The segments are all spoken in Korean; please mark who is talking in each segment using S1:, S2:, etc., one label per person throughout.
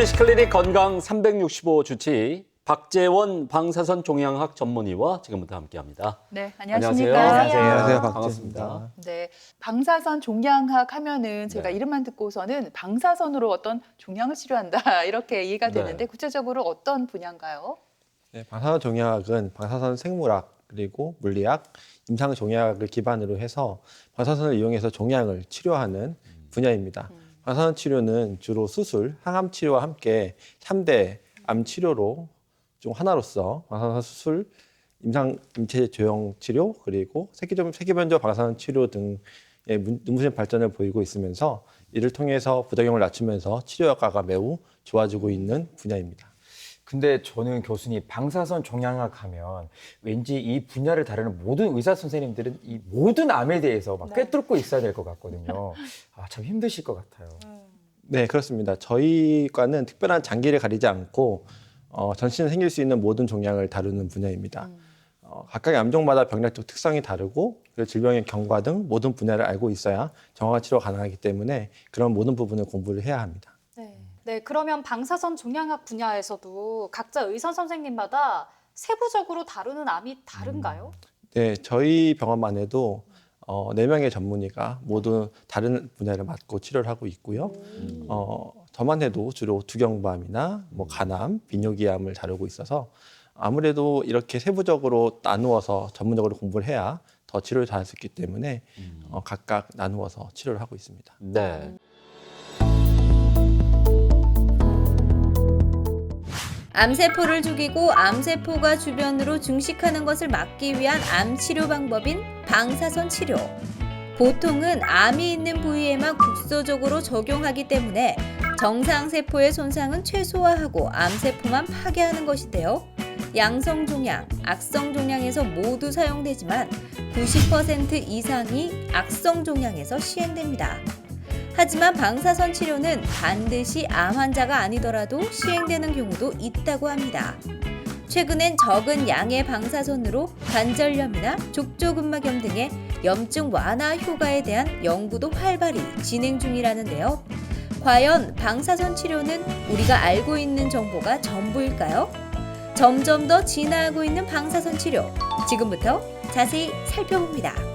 S1: TBC 클리닉 건강 365 주치 박재원 방사선 종양학 전문의와 지금부터 함께합니다.
S2: 네,
S1: 안녕하세요.
S2: 안녕하십니까?
S3: 안녕하세요.
S1: 반갑습니다.
S2: 네, 방사선 종양학 하면은 제가
S1: 네.
S2: 이름만 듣고서는 방사선으로 어떤 종양을 치료한다 이렇게 이해가
S1: 네.
S2: 되는데 구체적으로 어떤 분야인가요?
S3: 네, 방사선 종양학은 방사선 생물학 그리고 물리학, 임상 종양학을 기반으로 해서 방사선을 이용해서 종양을 치료하는 분야입니다. 방사선 치료는 주로 수술, 항암 치료와 함께 3대 암 치료로 중 하나로서 방사선 수술, 임상 임체 조형 치료 그리고 세기점 세기변조 방사선 치료 등의 문- 눈부신 발전을 보이고 있으면서 이를 통해서 부작용을 낮추면서 치료 효과가 매우 좋아지고 있는 분야입니다.
S4: 근데 저는 교수님 방사선 종양학 하면 왠지 이 분야를 다루는 모든 의사 선생님들은 이 모든 암에 대해서 막 꿰뚫고 있어야 될 것 같거든요. 아, 참 힘드실 것 같아요.
S3: 네, 그렇습니다. 저희 과는 특별한 장기를 가리지 않고 어, 전신에 생길 수 있는 모든 종양을 다루는 분야입니다. 어, 각각의 암종마다 병력적 특성이 다르고 그리고 질병의 경과 등 모든 분야를 알고 있어야 정확한 치료가 가능하기 때문에 그런 모든 부분을 공부를 해야 합니다.
S5: 네. 네, 그러면 방사선 종양학 분야에서도 각자 의사 선생님마다 세부적으로 다루는 암이 다른가요?
S3: 네, 저희 병원만 해도 어, 네명의 전문의가 모두 다른 분야를 맡고 치료를 하고 있고요. 어, 저만 해도 주로 두경부암이나 뭐 간암, 비뇨기암을 다루고 있어서 아무래도 이렇게 세부적으로 나누어서 전문적으로 공부를 해야 더 치료를 잘할 수 있기 때문에 어, 각각 나누어서 치료를 하고 있습니다.
S1: 네.
S6: 암세포를 죽이고 암세포가 주변으로 증식하는 것을 막기 위한 암 치료 방법인 방사선 치료. 보통은 암이 있는 부위에만 국소적으로 적용하기 때문에 정상세포의 손상은 최소화하고 암세포만 파괴하는 것인데요. 양성 종양, 악성 종양에서 모두 사용되지만 90% 이상이 악성 종양에서 시행됩니다. 하지만 방사선 치료는 반드시 암 환자가 아니더라도 시행되는 경우도 있다고 합니다. 최근엔 적은 양의 방사선으로 관절염이나 족저근막염 등의 염증 완화 효과에 대한 연구도 활발히 진행 중이라는데요. 과연 방사선 치료는 우리가 알고 있는 정보가 전부일까요? 점점 더 진화하고 있는 방사선 치료. 지금부터 자세히 살펴봅니다.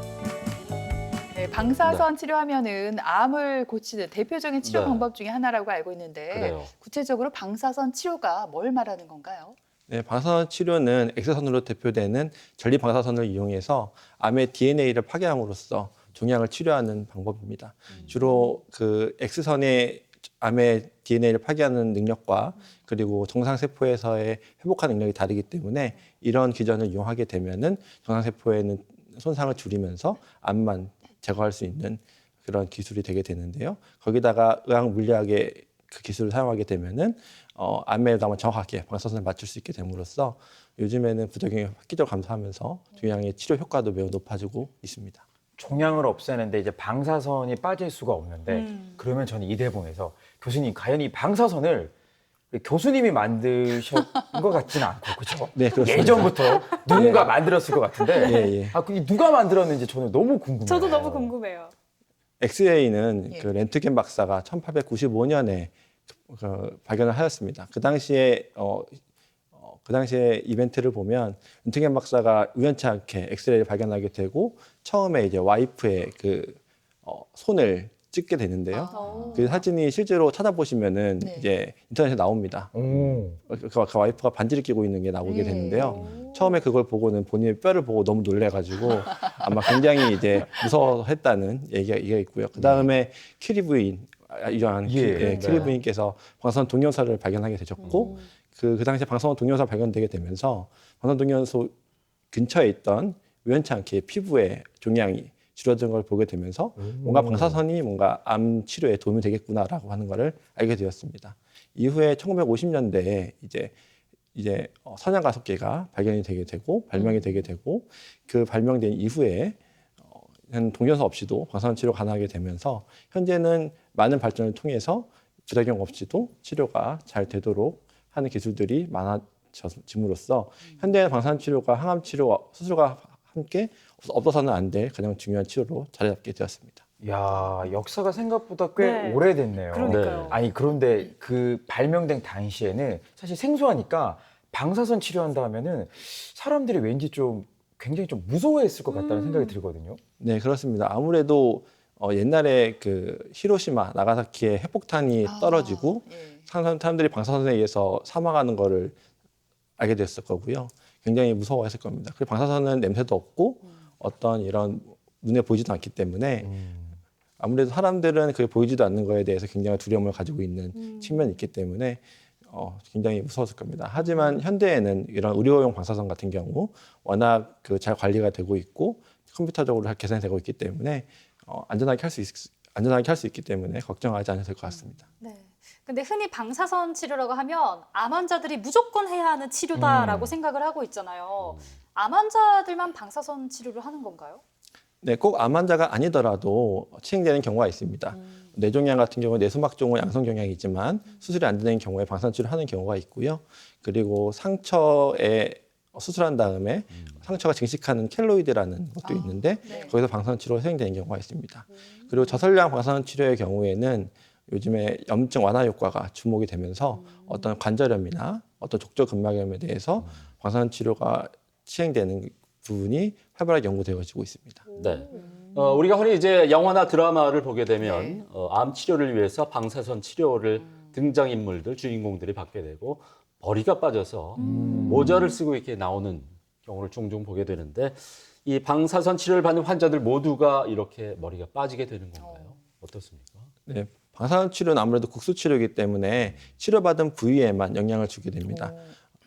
S2: 네, 방사선 치료하면은 암을 고치는 대표적인 치료
S1: 네.
S2: 방법 중에 하나라고 알고 있는데
S1: 그래요.
S2: 구체적으로 방사선 치료가 뭘 말하는 건가요?
S3: 네, 방사선 치료는 X선으로 대표되는 전리 방사선을 이용해서 암의 DNA를 파괴함으로써 종양을 치료하는 방법입니다. 주로 그 X선의 암의 DNA를 파괴하는 능력과 그리고 정상 세포에서의 회복하는 능력이 다르기 때문에 이런 기전을 이용하게 되면은 정상 세포에는 손상을 줄이면서 암만 제거할 수 있는 그런 기술이 되게 되는데요. 거기다가 의학 물리학의 그 기술을 사용하게 되면은 어, 암에다만 정확하게 방사선을 맞출 수 있게 됨으로써 요즘에는 부작용이 획기적으로 감소하면서 종양의 치료 효과도 매우 높아지고 있습니다.
S4: 종양을 없애는데 이제 방사선이 빠질 수가 없는데 그러면 저는 이 대본에서 교수님 과연 이 방사선을 교수님이 만드신 것 같지는 않고 그렇죠?
S3: 네, 그렇습니다.
S4: 예전부터 누군가 만들었을 것 같은데
S3: 예, 예.
S4: 아, 그 누가 만들었는지 저는 너무 궁금해요.
S5: 저도 너무 궁금해요.
S3: 엑스레이는
S2: 예.
S3: 그 렌트겐 박사가 1895년에 그 발견을 하였습니다. 그 당시에 어, 어, 그 당시에 이벤트를 보면 렌트겐 박사가 우연치 않게 엑스레이를 발견하게 되고 처음에 이제 와이프의 그 어, 손을 찍게 되는데요.
S5: 어.
S3: 그 사진이 실제로 찾아보시면은
S2: 네.
S3: 이제 인터넷에 나옵니다.
S4: 오.
S3: 그, 그 와이프가 반지를 끼고 있는 게 나오게
S2: 네.
S3: 되는데요. 처음에 그걸 보고는 본인의 뼈를 보고 너무 놀래가지고 아마 굉장히 이제 무서워했다는 얘기가, 얘기가 있고요. 그 다음에 큐리 부인, 아, 이러한
S4: 예,
S3: 큐- 예,
S4: 네.
S3: 큐리 부인께서 방사선 동영상을 발견하게 되셨고 그, 그 당시에 방사선 동영상 발견되게 되면서 방사선 동영상 근처에 있던 우연치 않게 피부에 종양이 줄어든 걸 보게 되면서 뭔가 방사선이 뭔가 암 치료에 도움이 되겠구나라고 하는 것을 알게 되었습니다. 이후에 1950년대에 이제 이제 어, 선양 가속계가 발견이 되게 되고 발명이 되게 되고 그 발명된 이후에 어, 한 동영상 없이도 방사선 치료 가능하게 되면서 현재는 많은 발전을 통해서 부작용 없이도 치료가 잘 되도록 하는 기술들이 많아짐으로써 현대 방사선 치료가 항암 치료 수술과 함께 없어서는 안 될 가장 중요한 치료로 자리 잡게 되었습니다.
S4: 야 역사가 생각보다 꽤
S2: 네.
S4: 오래됐네요.
S2: 그러니까요.
S4: 아니 그런데 그 발명된 당시에는 사실 생소하니까 방사선 치료한다 하면은 사람들이 왠지 좀 굉장히 좀 무서워했을 것 같다는
S2: 음.
S4: 생각이 들거든요.
S3: 네, 그렇습니다. 아무래도 어, 옛날에 그 히로시마, 나가사키에 핵폭탄이
S2: 아,
S3: 떨어지고
S2: 예.
S3: 사람- 사람들이 방사선에 의해서 사망하는 거를 알게 됐을 거고요. 굉장히 무서워했을 겁니다. 그리고 방사선은 냄새도 없고 어떤 이런 눈에 보이지도 않기 때문에
S4: 음.
S3: 아무래도 사람들은 그게 보이지도 않는 거에 대해서 굉장히 두려움을 가지고 있는
S5: 음.
S3: 측면이 있기 때문에 어, 굉장히 무서웠을 겁니다. 하지만 현대에는 이런 의료용 방사선 같은 경우 워낙 그 잘 관리가 되고 있고 컴퓨터적으로 잘 계산이 되고 있기 때문에 어, 안전하게 할 수 있, 안전하게 할 수 있기 때문에 걱정하지 않아도 될것 같습니다.
S5: 네. 근데 흔히 방사선 치료라고 하면 암 환자들이 무조건 해야 하는 치료다라고
S4: 음.
S5: 생각을 하고 있잖아요. 암 환자들만 방사선 치료를 하는 건가요?
S3: 네, 꼭 암 환자가 아니더라도 치행되는 경우가 있습니다. 뇌종양 같은 경우 내수막종은 양성종양이지만 수술이 안 되는 경우에 방사선 치료를 하는 경우가 있고요. 그리고 상처에 수술한 다음에 상처가 증식하는 켈로이드라는 것도
S2: 아,
S3: 있는데
S5: 네.
S3: 거기서 방사선 치료가 수행되는 경우가 있습니다. 그리고 저설량 방사선 치료의 경우에는 요즘에 염증 완화 효과가 주목이 되면서 어떤 관절염이나 어떤 족저근막염에 대해서 방사선 치료가 시행되는 부분이 활발하게 연구되어지고 있습니다.
S1: 네. 어, 우리가 흔히 이제 영화나 드라마를 보게 되면
S2: 네.
S1: 어, 암 치료를 위해서 방사선 치료를 등장 인물들 주인공들이 받게 되고 머리가 빠져서
S4: 음.
S1: 모자를 쓰고 이렇게 나오는 경우를 종종 보게 되는데 이 방사선 치료를 받는 환자들 모두가 이렇게 머리가 빠지게 되는 건가요? 어떻습니까?
S3: 네, 방사선 치료는 아무래도 국수 치료이기 때문에 치료받은 부위에만 영향을 주게 됩니다.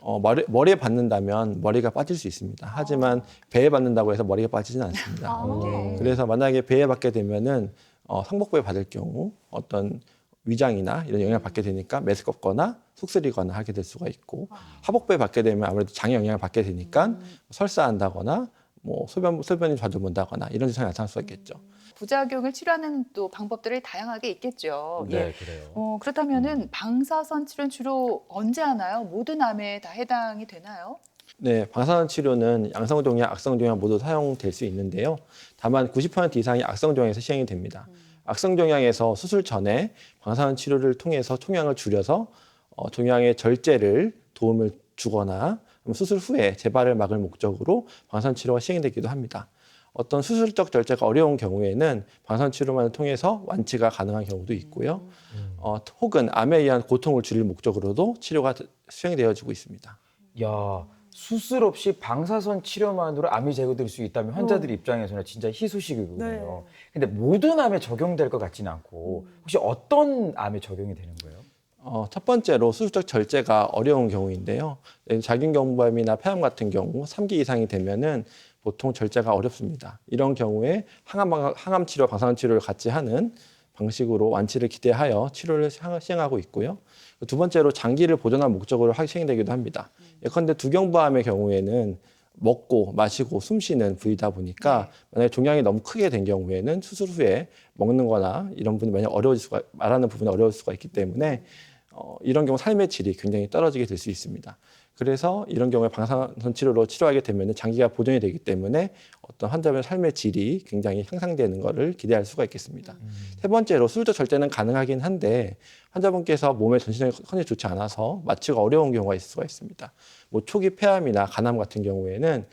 S3: 어, 머리, 머리에 받는다면 머리가 빠질 수 있습니다. 하지만 배에 받는다고 해서 머리가 빠지지는 않습니다.
S5: 아,
S2: 네.
S3: 그래서 만약에 배에 받게 되면은 어, 상복부에 받을 경우 어떤 위장이나 이런 영향을 받게 되니까 메스껍거나 속쓰리거나 하게 될 수가 있고 하복부에 받게 되면 아무래도 장에 영향을 받게 되니까 설사한다거나 뭐 소변 소변이 자주 본다거나 이런 증상이 나타날 수가 있겠죠.
S2: 부작용을 치료하는 또 방법들이 다양하게 있겠죠. 예.
S1: 네, 그래요.
S2: 어, 그렇다면은 방사선 치료는 주로 언제 하나요? 모든 암에 다 해당이 되나요?
S3: 네, 방사선 치료는 양성 종양, 악성 종양 모두 사용될 수 있는데요. 다만 90% 이상이 악성 종양에서 시행이 됩니다. 악성 종양에서 수술 전에 방사선 치료를 통해서 총량을 줄여서 어, 종양의 절제를 도움을 주거나 수술 후에 재발을 막을 목적으로 방사선 치료가 시행되기도 합니다. 어떤 수술적 절제가 어려운 경우에는 방사선 치료만을 통해서 완치가 가능한 경우도 있고요. 어, 혹은 암에 의한 고통을 줄일 목적으로도 치료가 수행되어지고 있습니다.
S4: 야 수술 없이 방사선 치료만으로 암이 제거될 수 있다면 환자들 입장에서는 진짜 희소식이거든요. 근데 모든 암에 적용될 것 같지는 않고 혹시 어떤 암에 적용이 되는 거예요?
S3: 어, 첫 번째로 수술적 절제가 어려운 경우인데요. 네, 자균경부암이나 폐암 같은 경우 3기 이상이 되면은 보통 절제가 어렵습니다. 이런 경우에 항암, 방- 항암 치료, 방사선 치료를 같이 하는 방식으로 완치를 기대하여 치료를 시행- 시행하고 있고요. 두 번째로 장기를 보존할 목적으로 하- 시행되기도 합니다. 예컨대 두경부암의 경우에는 먹고 마시고 숨 쉬는 부위다 보니까 만약에 종양이 너무 크게 된 경우에는 수술 후에 먹는 거나 이런 부분이 만약 어려워질 수가 말하는 부분이 어려울 수가 있기 때문에 어, 이런 경우 삶의 질이 굉장히 떨어지게 될 수 있습니다. 그래서 이런 경우에 방사선 치료로 치료하게 되면 장기가 보존이 되기 때문에 어떤 환자의 삶의 질이 굉장히 향상되는 것을 기대할 수가 있겠습니다. 세 번째로 수술적 절제는 가능하긴 한데 환자분께서 몸의 전신적인 컨디션이 좋지 않아서 마취가 어려운 경우가 있을 수가 있습니다. 뭐 초기 폐암이나 간암 같은 경우에는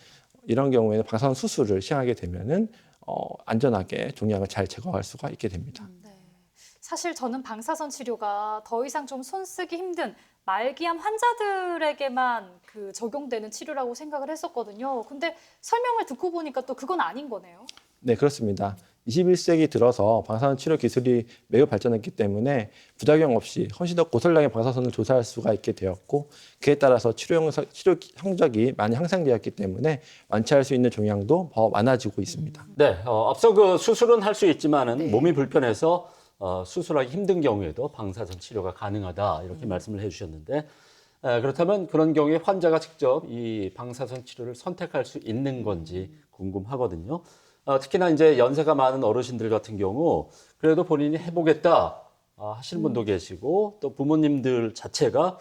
S3: 이런 경우에는 방사선 수술을 시행하게 되면은 어, 안전하게 종양을 잘 제거할 수가 있게 됩니다.
S5: 네. 사실 저는 방사선 치료가 더 이상 좀 손쓰기 힘든 말기암 환자들에게만 그 적용되는 치료라고 생각을 했었거든요. 근데 설명을 듣고 보니까 또 그건 아닌 거네요.
S3: 네, 그렇습니다. 21세기 들어서 방사선 치료 기술이 매우 발전했기 때문에 부작용 없이 훨씬 더 고설량의 방사선을 조사할 수가 있게 되었고 그에 따라서 치료, 치료 성적이 많이 향상되었기 때문에 완치할 수 있는 종양도 더 많아지고 있습니다.
S1: 네, 어, 앞서 그 수술은 할 수 있지만은
S2: 네.
S1: 몸이 불편해서 어, 수술하기 힘든 경우에도 방사선 치료가 가능하다 이렇게 말씀을 해주셨는데 에, 그렇다면 그런 경우에 환자가 직접 이 방사선 치료를 선택할 수 있는 건지 궁금하거든요. 어, 특히나 이제 연세가 많은 어르신들 같은 경우 그래도 본인이 해보겠다 아, 하시는 분도 계시고 또 부모님들 자체가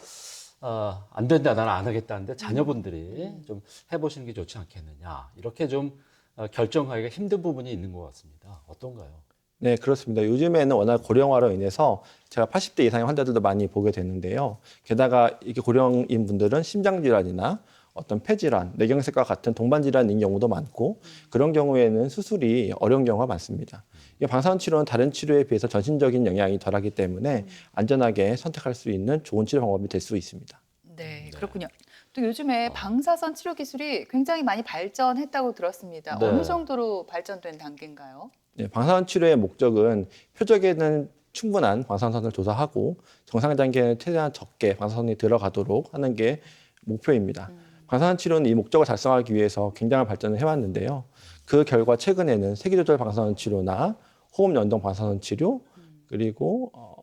S1: 아, 안 된다, 나는 안 하겠다는데 자녀분들이 좀 해보시는 게 좋지 않겠느냐 이렇게 좀 어, 결정하기가 힘든 부분이 있는 것 같습니다. 어떤가요?
S3: 네, 그렇습니다. 요즘에는 워낙 고령화로 인해서 제가 80대 이상의 환자들도 많이 보게 되는데요. 게다가 이게 고령인 분들은 심장 질환이나 어떤 폐질환, 뇌경색과 같은 동반 질환인 경우도 많고 그런 경우에는 수술이 어려운 경우가 많습니다. 이 방사선 치료는 다른 치료에 비해서 전신적인 영향이 덜하기 때문에 안전하게 선택할 수 있는 좋은 치료 방법이 될 수 있습니다.
S2: 네, 그렇군요. 또 요즘에 방사선 치료 기술이 굉장히 많이 발전했다고 들었습니다.
S1: 네.
S2: 어느 정도로 발전된 단계인가요?
S3: 네, 방사선 치료의 목적은 표적에는 충분한 방사선을 조사하고 정상 단계는 최대한 적게 방사선이 들어가도록 하는 게 목표입니다. 방사선 치료는 이 목적을 달성하기 위해서 굉장한 발전을 해왔는데요. 그 결과 최근에는 세기조절 방사선 치료나 호흡 연동 방사선 치료 그리고 어,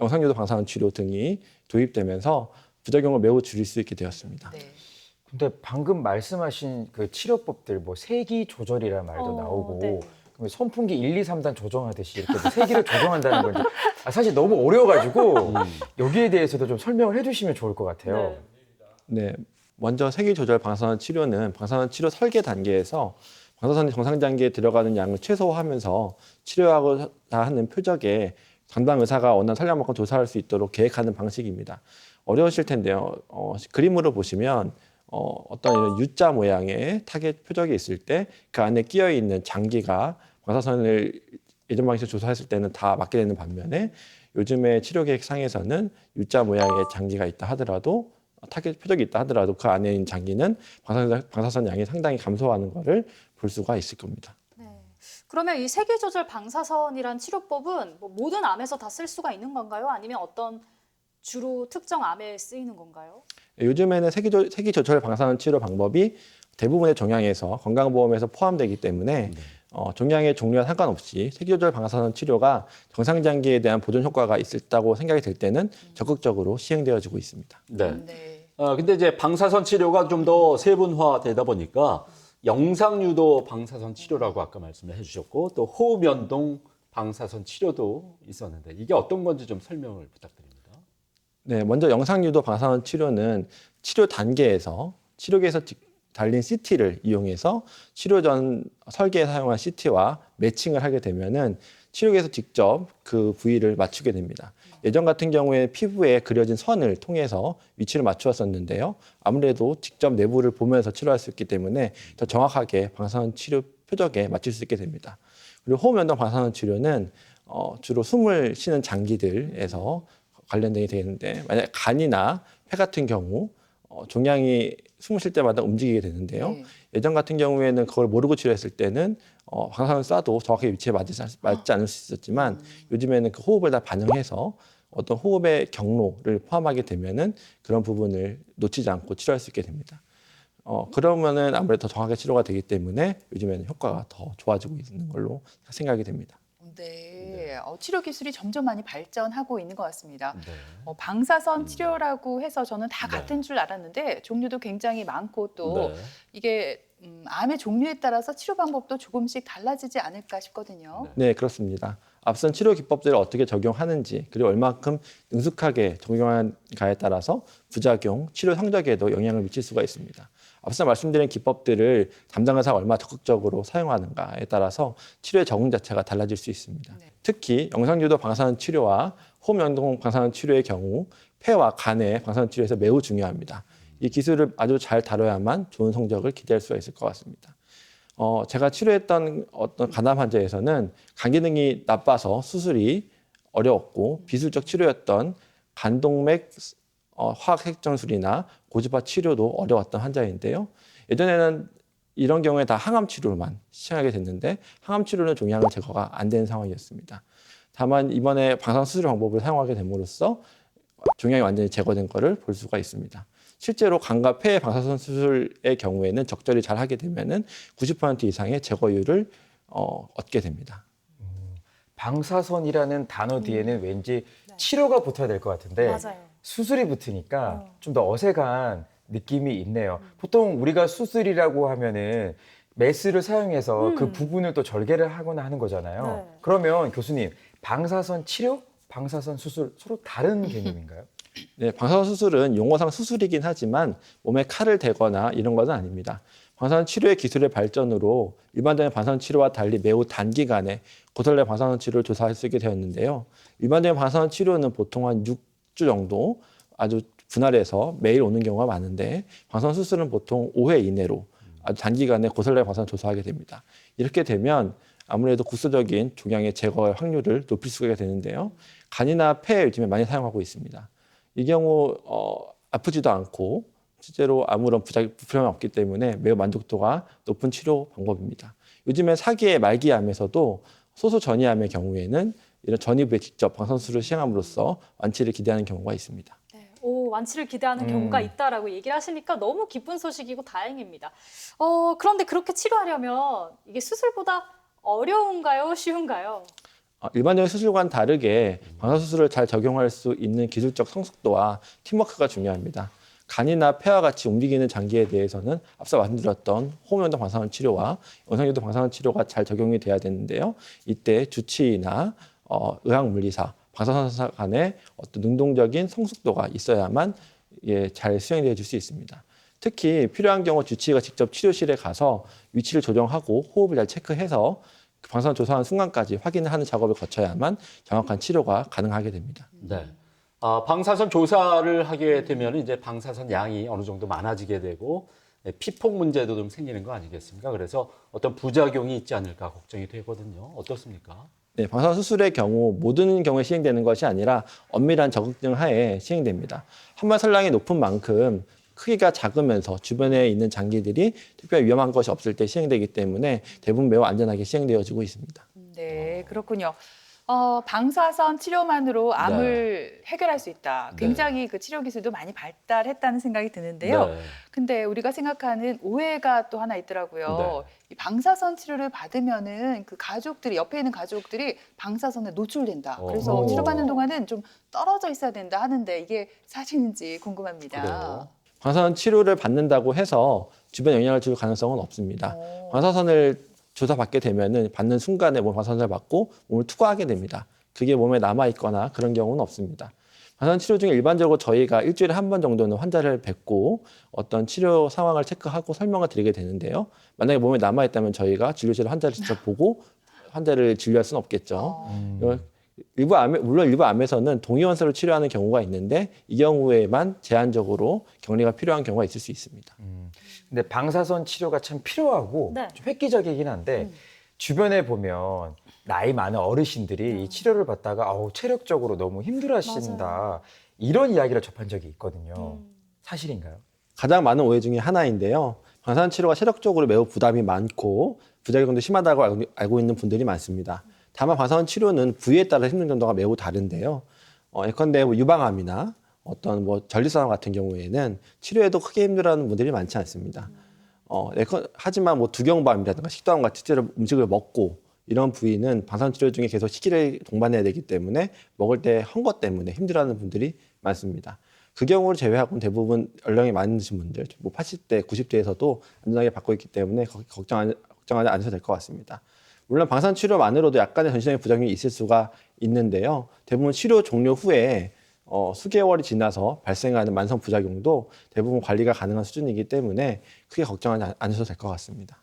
S3: 영상유도 방사선 치료 등이 도입되면서 부작용을 매우 줄일 수 있게 되었습니다.
S2: 네.
S4: 근데 방금 말씀하신 그 치료법들 뭐 세기 조절이라는 말도
S5: 어,
S4: 나오고
S5: 네.
S4: 선풍기 1, 2, 3단 조정하듯이 이렇게 뭐 세기를 조정한다는 건지 아, 사실 너무 어려워가지고 여기에 대해서도 좀 설명을 해주시면 좋을 것 같아요.
S5: 네.
S3: 네, 먼저 세기 조절 방사선 치료는 방사선 치료 설계 단계에서 방사선이 정상 단계에 들어가는 양을 최소화하면서 치료하고자 하는 표적에 담당 의사가 원하는 설량만큼 조사할 수 있도록 계획하는 방식입니다. 어려우실 텐데요. 어, 그림으로 보시면 어, 어떤 이런 U자 모양의 타겟 표적이 있을 때 그 안에 끼어 있는 장기가 방사선을 예전 방식으로 조사했을 때는 다 맞게 되는 반면에 요즘의 치료 계획 상에서는 U자 모양의 장기가 있다 하더라도 타겟 표적이 있다 하더라도 그 안에 있는 장기는 방사선, 방사선 양이 상당히 감소하는 것을 볼 수가 있을 겁니다.
S5: 네. 그러면 이 세기 조절 방사선이란 치료법은 뭐 모든 암에서 다 쓸 수가 있는 건가요? 아니면 어떤 주로 특정 암에 쓰이는 건가요?
S3: 요즘에는 세기조, 세기 조절 방사선 치료 방법이 대부분의 종양에서 건강보험에서 포함되기 때문에 어, 종양의 종류와 상관없이 세기조절 방사선 치료가 정상 장기에 대한 보존 효과가 있다고 생각이 될 때는 적극적으로 시행되어지고 있습니다.
S1: 네.
S2: 네.
S1: 어, 근데 이제 방사선 치료가 좀 더 세분화되다 보니까 영상 유도 방사선 치료라고 아까 말씀을 해주셨고 또 호흡 연동 방사선 치료도 있었는데 이게 어떤 건지 좀 설명을 부탁드립니다.
S3: 네, 먼저 영상 유도 방사선 치료는 치료 단계에서 치료기에서 직- 달린 CT를 이용해서 치료 전 설계에 사용한 CT와 매칭을 하게 되면은 치료기에서 직접 그 부위를 맞추게 됩니다. 예전 같은 경우에 피부에 그려진 선을 통해서 위치를 맞추었었는데요. 아무래도 직접 내부를 보면서 치료할 수 있기 때문에 더 정확하게 방사선 치료 표적에 맞출 수 있게 됩니다. 그리고 호흡 연동 방사선 치료는 어, 주로 숨을 쉬는 장기들에서 관련되게 되는데 만약 간이나 폐 같은 경우 어, 종양이 숨을 쉴 때마다 움직이게 되는데요.
S2: 네.
S3: 예전 같은 경우에는 그걸 모르고 치료했을 때는 어, 방사선을 쏴도 정확하게 위치에 맞지, 않- 맞지 않을 수 있었지만 요즘에는 그 호흡을 다 반영해서 어떤 호흡의 경로를 포함하게 되면은 그런 부분을 놓치지 않고 치료할 수 있게 됩니다. 어, 그러면은 아무래도 더 정확하게 치료가 되기 때문에 요즘에는 효과가 더 좋아지고 있는 걸로 생각이 됩니다.
S2: 네. 어, 치료 기술이 점점 많이 발전하고 있는 것 같습니다.
S1: 네.
S2: 어, 방사선 치료라고 해서 저는 다
S1: 네.
S2: 같은 줄 알았는데 종류도 굉장히 많고 또
S1: 네.
S2: 이게 음, 암의 종류에 따라서 치료 방법도 조금씩 달라지지 않을까 싶거든요.
S3: 네, 그렇습니다. 앞선 치료 기법들을 어떻게 적용하는지 그리고 얼마큼 능숙하게 적용하는가에 따라서 부작용, 치료 성적에도 영향을 미칠 수가 있습니다. 앞서 말씀드린 기법들을 담당 의사가 얼마나 적극적으로 사용하는가에 따라서 치료의 적응 자체가 달라질 수 있습니다.
S2: 네.
S3: 특히 영상유도 방사선 치료와 호흡 연동 방사선 치료의 경우 폐와 간의 방사선 치료에서 매우 중요합니다. 이 기술을 아주 잘 다뤄야만 좋은 성적을 기대할 수가 있을 것 같습니다. 어, 제가 치료했던 어떤 간암 환자에서는 간 기능이 나빠서 수술이 어려웠고 비술적 치료였던 간동맥 어, 화학 핵전술이나 고주파 치료도 어려웠던 환자인데요. 예전에는 이런 경우에 다 항암 치료만 시행하게 됐는데 항암 치료는 종양을 제거가 안 되는 상황이었습니다. 다만 이번에 방사선 수술 방법을 사용하게 됨으로써 종양이 완전히 제거된 것을 볼 수가 있습니다. 실제로 간과 폐 방사선 수술의 경우에는 적절히 잘 하게 되면은 90% 이상의 제거율을 어, 얻게 됩니다.
S4: 방사선이라는 단어 뒤에는 왠지
S5: 네.
S4: 치료가 붙어야 될 것 같은데
S5: 맞아요.
S4: 수술이 붙으니까
S5: 어.
S4: 좀 더 어색한 느낌이 있네요. 보통 우리가 수술이라고 하면은 메스를 사용해서
S5: 음.
S4: 그 부분을 또 절개를 하거나 하는 거잖아요.
S5: 네.
S4: 그러면 교수님, 방사선 치료, 방사선 수술 서로 다른 개념인가요?
S3: 네, 방사선 수술은 용어상 수술이긴 하지만 몸에 칼을 대거나 이런 것은 아닙니다. 방사선 치료의 기술의 발전으로 일반적인 방사선 치료와 달리 매우 단기간에 고설내 방사선 치료를 조사할 수 있게 되었는데요. 일반적인 방사선 치료는 보통 한 6주 정도 아주 분할해서 매일 오는 경우가 많은데 방사선 수술은 보통 5회 이내로 아주 단기간에 고설내 방사선 조사하게 됩니다. 이렇게 되면 아무래도 국소적인 종양의 제거의 확률을 높일 수가 되는데요. 간이나 폐에 요즘에 많이 사용하고 있습니다. 이 경우 어, 아프지도 않고 실제로 아무런 부작 불편함이 없기 때문에 매우 만족도가 높은 치료 방법입니다. 요즘에 사기의 말기암에서도 소수 전이암의 경우에는 이런 전이부에 직접 방사선수를 시행함으로써 완치를 기대하는 경우가 있습니다.
S5: 네, 오, 완치를 기대하는
S4: 음.
S5: 경우가 있다라고 얘기를 하시니까 너무 기쁜 소식이고 다행입니다. 어, 그런데 그렇게 치료하려면 이게 수술보다 어려운가요? 쉬운가요?
S3: 어, 일반적인 수술과는 다르게 방사수술을 잘 적용할 수 있는 기술적 성숙도와 팀워크가 중요합니다. 간이나 폐와 같이 움직이는 장기에 대해서는 앞서 말씀드렸던 호흡연동 방사선 치료와 영상유도 방사선 치료가 잘 적용이 돼야 되는데요. 이때 주치의나 어, 의학 물리사, 방사선사 간의 어떤 능동적인 성숙도가 있어야만 예, 잘 수행되어 줄수 있습니다. 특히 필요한 경우 주치의가 직접 치료실에 가서 위치를 조정하고 호흡을 잘 체크해서 그 방사선 조사하는 순간까지 확인을 하는 작업을 거쳐야만 정확한 치료가 가능하게 됩니다.
S1: 네. 아, 방사선 조사를 하게 되면 이제 방사선 양이 어느 정도 많아지게 되고 네, 피폭 문제도 좀 생기는 거 아니겠습니까? 그래서 어떤 부작용이 있지 않을까 걱정이 되거든요. 어떻습니까?
S3: 네, 방사선 수술의 경우 모든 경우에 시행되는 것이 아니라 엄밀한 적응증 하에 시행됩니다. 한번 설량이 높은 만큼 크기가 작으면서 주변에 있는 장기들이 특별히 위험한 것이 없을 때 시행되기 때문에 대부분 매우 안전하게 시행되어지고 있습니다.
S2: 네, 그렇군요. 어, 방사선 치료만으로 암을 해결할 수 있다.
S1: 네.
S2: 굉장히 그 치료 기술도 많이 발달했다는 생각이 드는데요.
S1: 네.
S2: 근데 우리가 생각하는 오해가 또 하나 있더라고요.
S1: 네.
S2: 이 방사선 치료를 받으면은 그 가족들이 옆에 있는 가족들이 방사선에 노출된다. 그래서
S1: 오.
S2: 치료받는 동안은 좀 떨어져 있어야 된다 하는데 이게 사실인지 궁금합니다.
S1: 그래요?
S3: 방사선 치료를 받는다고 해서 주변 영향을 줄 가능성은 없습니다.
S2: 어.
S3: 방사선을 조사받게 되면은 받는 순간에 몸 방사선을 받고 몸을 투과하게 됩니다. 그게 몸에 남아 있거나 그런 경우는 없습니다. 방사선 치료 중에 일반적으로 저희가 일주일에 한 번 정도는 환자를 뵙고 어떤 치료 상황을 체크하고 설명을 드리게 되는데요. 만약에 몸에 남아 있다면 저희가 진료실에 환자를 직접 보고 환자를 진료할 수는 없겠죠.
S2: 어.
S3: 이거 일부 암 물론 일부 암에서는 동위원소를 치료하는 경우가 있는데 이 경우에만 제한적으로 격리가 필요한 경우가 있을 수 있습니다.
S4: 음. 근데 방사선 치료가 참 필요하고
S5: 네.
S4: 좀 획기적이긴 한데
S5: 음.
S4: 주변에 보면 나이 많은 어르신들이 이 치료를 받다가 아우 체력적으로 너무 힘들어하신다 이런 이야기를 접한 적이 있거든요.
S5: 음.
S4: 사실인가요?
S3: 가장 많은 오해 중에 하나인데요. 방사선 치료가 체력적으로 매우 부담이 많고 부작용도 심하다고 알고, 알고 있는 분들이 많습니다. 다만 방사선 치료는 부위에 따라 힘든 정도가 매우 다른데요. 어, 예컨대 뭐 유방암이나 어떤 뭐 전립선암 같은 경우에는 치료에도 크게 힘들어하는 분들이 많지 않습니다. 어, 하지만 뭐 두경부암이라든가 식도암 같이 실제로 음식을 먹고 이런 부위는 방사선 치료 중에 계속 시기를 동반해야 되기 때문에 먹을 때 헝거 때문에 힘들어하는 분들이 많습니다. 그 경우를 제외하고는 대부분 연령이 많으신 분들, 뭐 80대, 90대에서도 안전하게 받고 있기 때문에 거- 걱정 안, 걱정하지 않으셔도 될 것 같습니다. 물론 방사선 치료만으로도 약간의 전신적인 부작용이 있을 수가 있는데요. 대부분 치료 종료 후에 어, 수개월이 지나서 발생하는 만성 부작용도 대부분 관리가 가능한 수준이기 때문에 크게 걱정하지 않- 않으셔도 될 것 같습니다.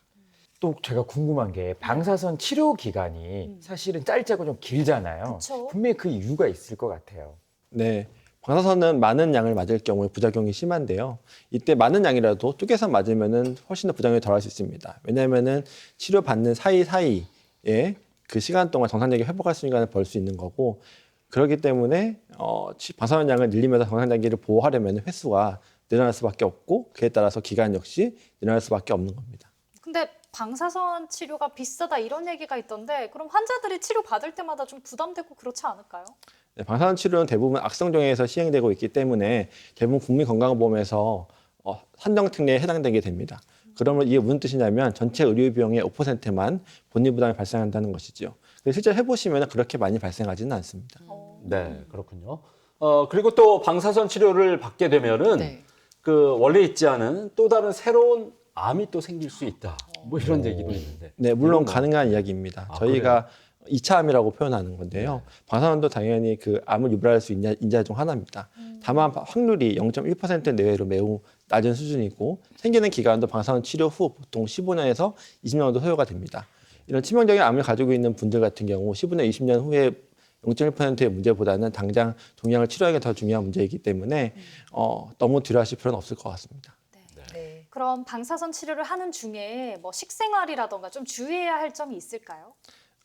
S4: 또 제가 궁금한 게 방사선 치료 기간이 사실은 짧고 좀 길잖아요.
S5: 그쵸.
S4: 분명히 그 이유가 있을 것 같아요.
S3: 네. 방사선은 많은 양을 맞을 경우에 부작용이 심한데요. 이때 많은 양이라도 쪼개서 맞으면은 훨씬 더 부작용이 덜할 수 있습니다. 왜냐하면은 치료받는 사이사이에 그 시간 동안 정상적인 회복할 수 있는 시간을 벌 수 있는 거고 그렇기 때문에 어, 치- 방사선 양을 늘리면서 정상장기를 보호하려면 횟수가 늘어날 수밖에 없고 그에 따라서 기간 역시 늘어날 수밖에 없는 겁니다.
S5: 근데 방사선 치료가 비싸다 이런 얘기가 있던데 그럼 환자들이 치료 받을 때마다 좀 부담되고 그렇지 않을까요?
S3: 네, 방사선 치료는 대부분 악성종에서 시행되고 있기 때문에 대부분 국민건강보험에서 어, 산정 특례에 해당되게 됩니다. 그러면 이게 무슨 뜻이냐면 전체 의료 비용의 5%만 본인 부담이 발생한다는 것이죠. 실제 해보시면 그렇게 많이 발생하지는 않습니다.
S5: 어.
S1: 네, 그렇군요. 어, 그리고 또 방사선 치료를 받게 되면은
S2: 네.
S1: 그 원래 있지 않은 또 다른 새로운 암이 또 생길 수 있다. 뭐 이런 얘기도 있는데.
S3: 네, 물론 가능한 이야기입니다.
S1: 아,
S3: 저희가 이차 암이라고 표현하는 건데요. 방사선도 당연히 그 암을 유발할 수 있는 인자 중 하나입니다. 다만 확률이 0.1% 내외로 매우 낮은 수준이고 생기는 기간도 방사선 치료 후 보통 15년에서 20년 정도 소요가 됩니다. 이런 치명적인 암을 가지고 있는 분들 같은 경우 15년, 20년 후에 0.1%의 문제보다는 당장 동양을 치료하는 게 더 중요한 문제이기 때문에 어, 너무 두려워하실 필요는 없을 것 같습니다.
S2: 네.
S5: 그럼 방사선 치료를 하는 중에 뭐 식생활이라던가 좀 주의해야 할 점이 있을까요?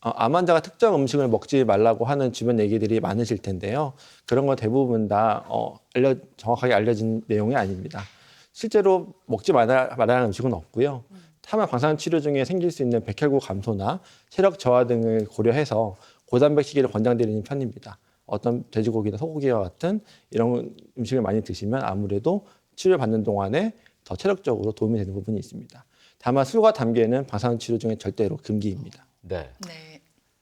S3: 어, 암 환자가 특정 음식을 먹지 말라고 하는 주변 얘기들이 많으실 텐데요. 그런 건 대부분 다 어, 알려, 정확하게 알려진 내용이 아닙니다. 실제로 먹지 말아야, 말아야 하는 음식은 없고요. 다만 방사선 치료 중에 생길 수 있는 백혈구 감소나 체력 저하 등을 고려해서 고단백 식이를 권장드리는 편입니다. 어떤 돼지고기나 소고기와 같은 이런 음식을 많이 드시면 아무래도 치료 받는 동안에 더 체력적으로 도움이 되는 부분이 있습니다. 다만 술과 담배는 방사선 치료 중에 절대로 금기입니다.
S1: 네.
S2: 네.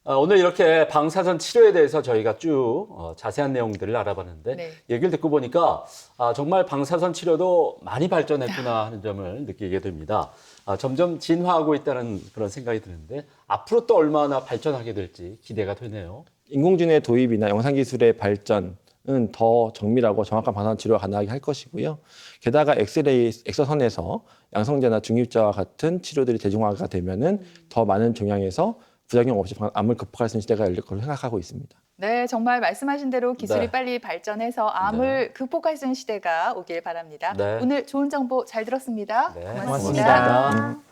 S1: 아, 오늘 이렇게 방사선 치료에 대해서 저희가 쭉 어, 자세한 내용들을 알아봤는데
S2: 네.
S1: 얘기를 듣고 보니까 아, 정말 방사선 치료도 많이 발전했구나 하는 점을 느끼게 됩니다. 아, 점점 진화하고 있다는 그런 생각이 드는데 앞으로 또 얼마나 발전하게 될지 기대가 되네요.
S3: 인공지능의 도입이나 영상 기술의 발전 은 더 정밀하고 정확한 방사선 치료가 가능하게 할 것이고요. 게다가 엑스레이 엑서선에서 양성제나 중입자와 같은 치료들이 대중화가 되면은 더 많은 종양에서 부작용 없이 방- 암을 극복할 수 있는 시대가 열릴 거로 생각하고 있습니다.
S2: 네, 정말 말씀하신 대로 기술이
S1: 네.
S2: 빨리 발전해서 암을 극복할 수 있는 시대가 오길 바랍니다.
S1: 네.
S2: 오늘 좋은 정보 잘 들었습니다.
S1: 네,
S2: 고맙습니다.
S1: 고맙습니다.